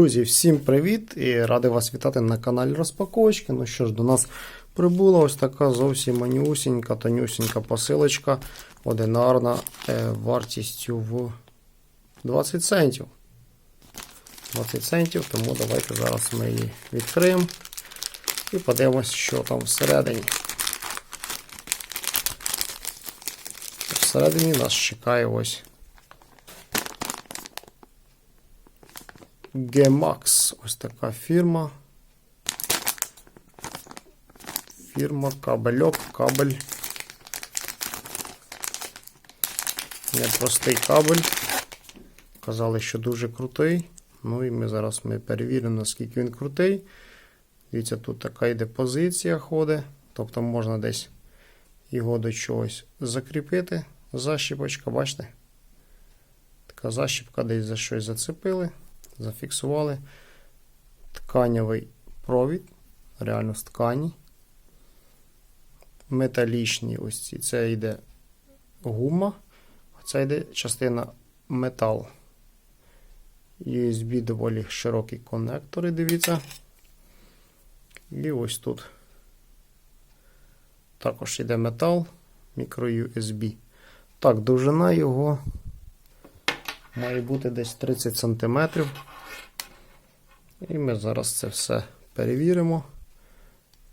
Друзі, всім привіт і радий вас вітати на каналі Розпаковочки. Ну що ж, до нас прибула ось така зовсім манюсінька, тонюсінька посилочка, одинарна е, вартістю в 20 центів. 20 центів, тому давайте зараз ми її відкриємо і подивимось, що там всередині. Всередині нас чекає ось Gemax. Ось така фірма. Фірма кабельок, кабель. Непростий кабель. Казали, що дуже крутий. Ну і ми зараз ми перевіримо, наскільки він крутий. Дивіться, тут така йде позиція ходить. Тобто можна десь його до чогось закріпити. Защіпочка, бачите? Така защіпка десь за щось зацепили зафіксували тканевий провід, реально з ткані. Металічні ось ці. Це йде гума, це йде частина метал. USB доволі широкі конектори, дивіться. І ось тут також йде метал, мікро USB. Так, довжина його має бути десь 30 см. І ми зараз це все перевіримо.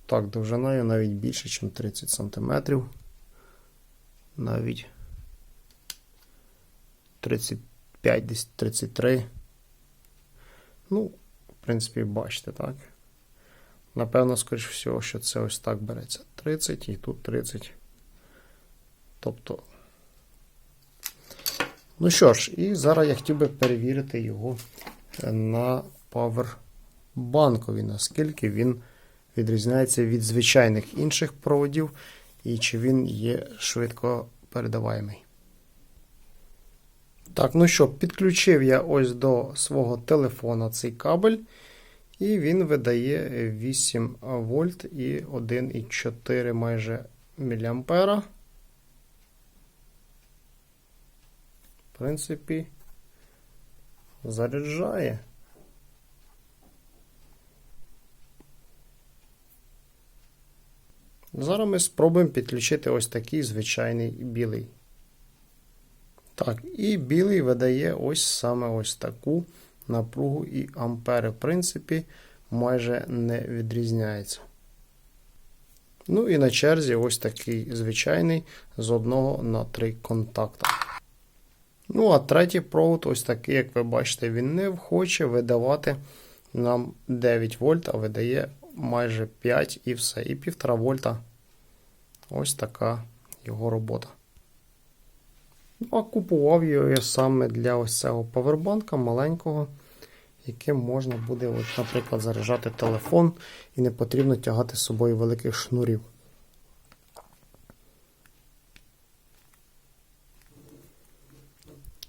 Так, довжиною навіть більше, ніж 30 см. Навіть 35, десь 33. Ну, в принципі, бачите, так. Напевно, скоріш всього, що це ось так береться. 30 і тут 30. Тобто. Ну що ж, і зараз я хотів би перевірити його на павербанкові, наскільки він відрізняється від звичайних інших проводів, і чи він є швидко передаваємий. Так, ну що, підключив я ось до свого телефона цей кабель, і він видає 8 вольт і 1,4 майже міліампера. В принципі, заряджає. Зараз ми спробуємо підключити ось такий звичайний білий. Так, і білий видає ось саме ось таку напругу і ампери, в принципі, майже не відрізняється. Ну і на черзі ось такий звичайний з одного на три контакта. Ну, а третій провод, ось такий, як ви бачите, він не хоче видавати нам 9 вольт, а видає майже 5 і все. І 1,5 вольта. Ось така його робота. Ну, а купував його я саме для ось цього павербанка маленького, яким можна буде, от, наприклад, заряджати телефон і не потрібно тягати з собою великих шнурів.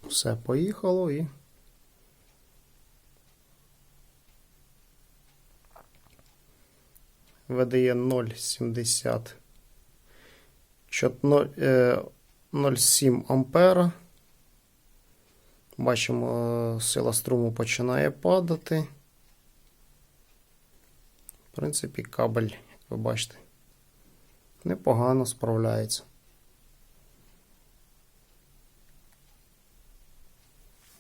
Все, поїхало і. Видає 0,70 0,7 ампера. Бачимо, сила струму починає падати. В принципі, кабель, як ви бачите, непогано справляється.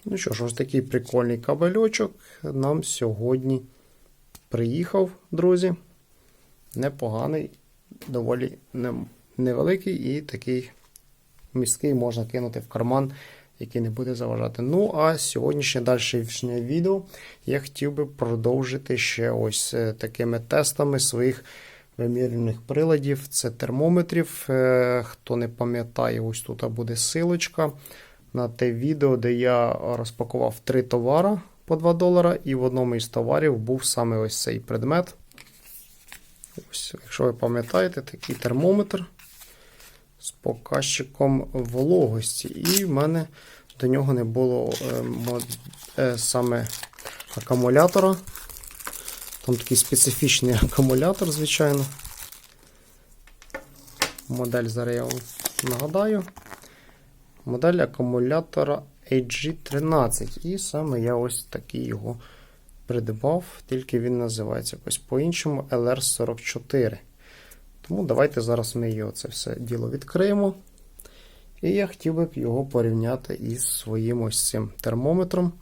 Ну що ж, ось такий прикольний кабельочок нам сьогодні приїхав, друзі. Непоганий, доволі невеликий і такий міський можна кинути в карман, який не буде заважати. Ну, а сьогоднішнє далі відео я хотів би продовжити ще ось е, такими тестами своїх вимірювальних приладів. Це термометрів. Е, хто не пам'ятає, ось тут буде силочка на те відео, де я розпакував три товари по 2 долара, і в одному із товарів був саме ось цей предмет. Ось, Якщо ви пам'ятаєте, такий термометр з показчиком вологості. І в мене до нього не було е, е, саме акумулятора. Там такий специфічний акумулятор, звичайно. Модель зараз я вам нагадаю модель акумулятора AG13. І саме я ось такий його придбав, тільки він називається якось по-іншому LR44. Тому давайте зараз ми його це все діло відкриємо. І я хотів би його порівняти із своїм ось цим термометром.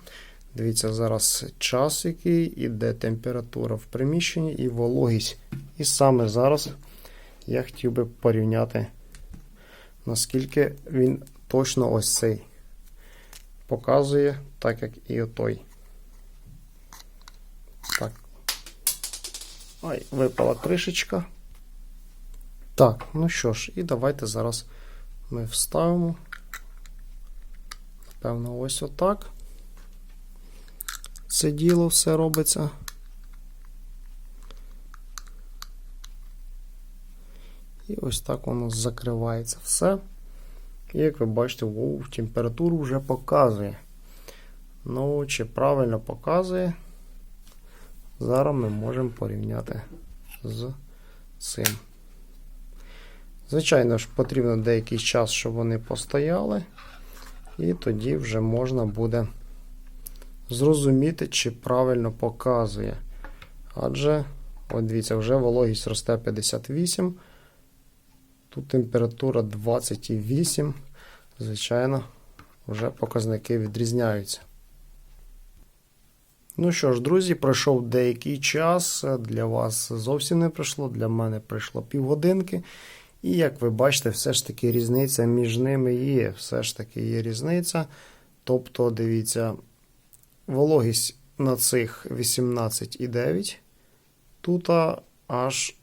Дивіться, зараз час, який іде температура в приміщенні і вологість. І саме зараз я хотів би порівняти, наскільки він точно ось цей показує, так як і отой. Так. Ай, випала кришечка. Так, ну що ж, і давайте зараз ми вставимо. Напевно, ось отак. Це діло все робиться. І ось так воно закривається все. І як ви бачите, воу, температуру вже показує. Ну, чи правильно показує, зараз ми можемо порівняти з цим. Звичайно ж, потрібно деякий час, щоб вони постояли, і тоді вже можна буде зрозуміти, чи правильно показує. Адже, от дивіться, вже вологість росте 58. Тут температура 28. Звичайно, вже показники відрізняються. Ну що ж, друзі, пройшов деякий час. Для вас зовсім не пройшло, для мене пройшло півгодинки. І як ви бачите, все ж таки різниця між ними є. Все ж таки є різниця. Тобто, дивіться, вологість на цих 18,9. Тут аж.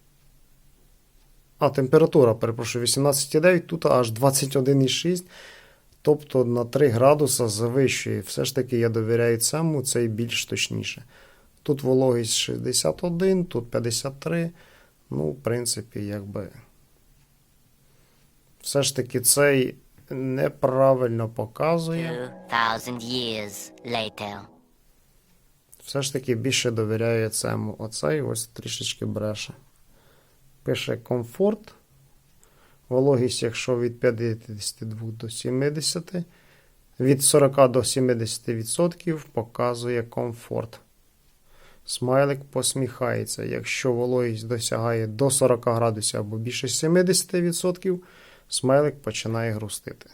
А, температура, перепрошую, 18,9, тут аж 21,6. Тобто на 3 градуса завищує. Все ж таки я довіряю цьому, це і більш точніше. Тут вологість 61, тут 53. Ну, в принципі, якби. Все ж таки цей неправильно показує. 2000 years later. Все ж таки більше довіряю цьому. Оцей ось трішечки бреше. Пише комфорт. Вологість, якщо від 52 до 70, від 40 до 70% показує комфорт. Смайлик посміхається. Якщо вологість досягає до 40 градусів або більше 70%, смайлик починає грустити.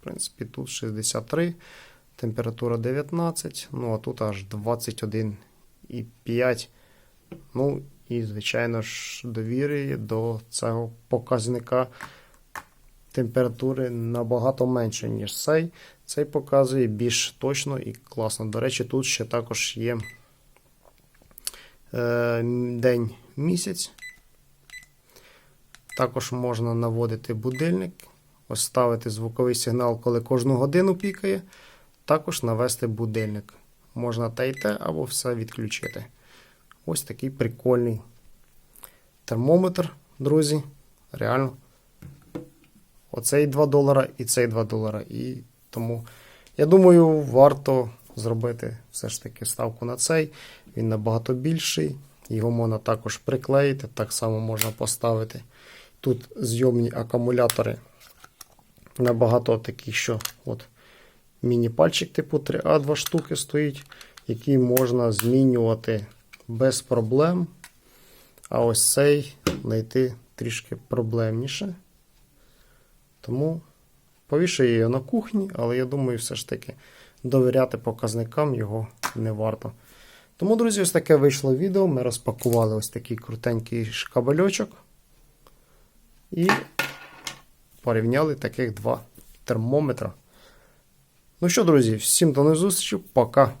В принципі, тут 63, температура 19, ну а тут аж 21,5. Ну, і, звичайно ж, довіри до цього показника температури набагато менше, ніж цей. Цей показує більш точно і класно. До речі, тут ще також є е, день місяць. Також можна наводити будильник, ось ставити звуковий сигнал, коли кожну годину пікає. Також навести будильник. Можна те й те, або все відключити. Ось такий прикольний термометр, друзі. Реально. Оцей 2 долара і цей 2 долара. І тому, я думаю, варто зробити все ж таки ставку на цей. Він набагато більший. Його можна також приклеїти, так само можна поставити. Тут зйомні акумулятори набагато такі, що от міні-пальчик типу 3А, два штуки стоїть, які можна змінювати без проблем. А ось цей знайти трішки проблемніше. Тому повішаю його на кухні, але я думаю, все ж таки довіряти показникам його не варто. Тому, друзі, ось таке вийшло відео. Ми розпакували ось такий крутенький шкабельочок. І порівняли таких два термометра. Ну що, друзі, всім до нових зустрічі, Пока.